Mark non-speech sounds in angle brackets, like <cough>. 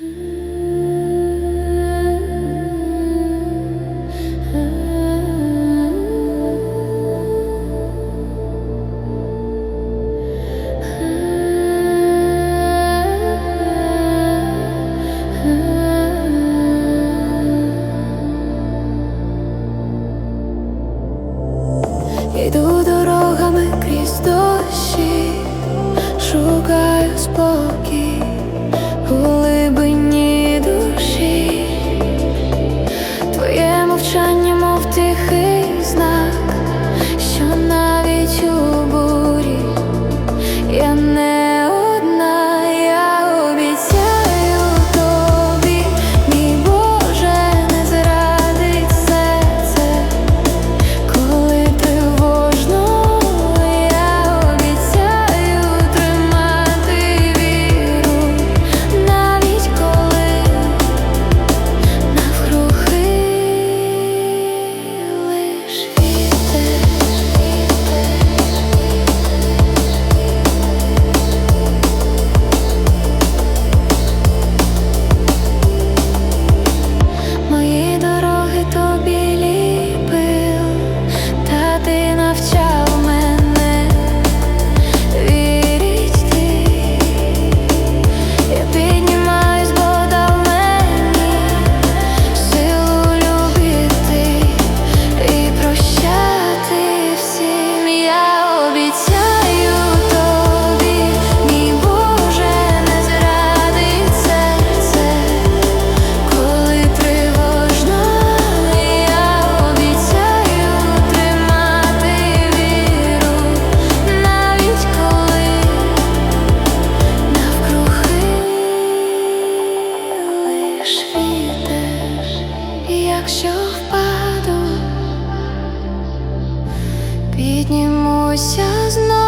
mm <laughs> on there що впаду, піднімуся знову.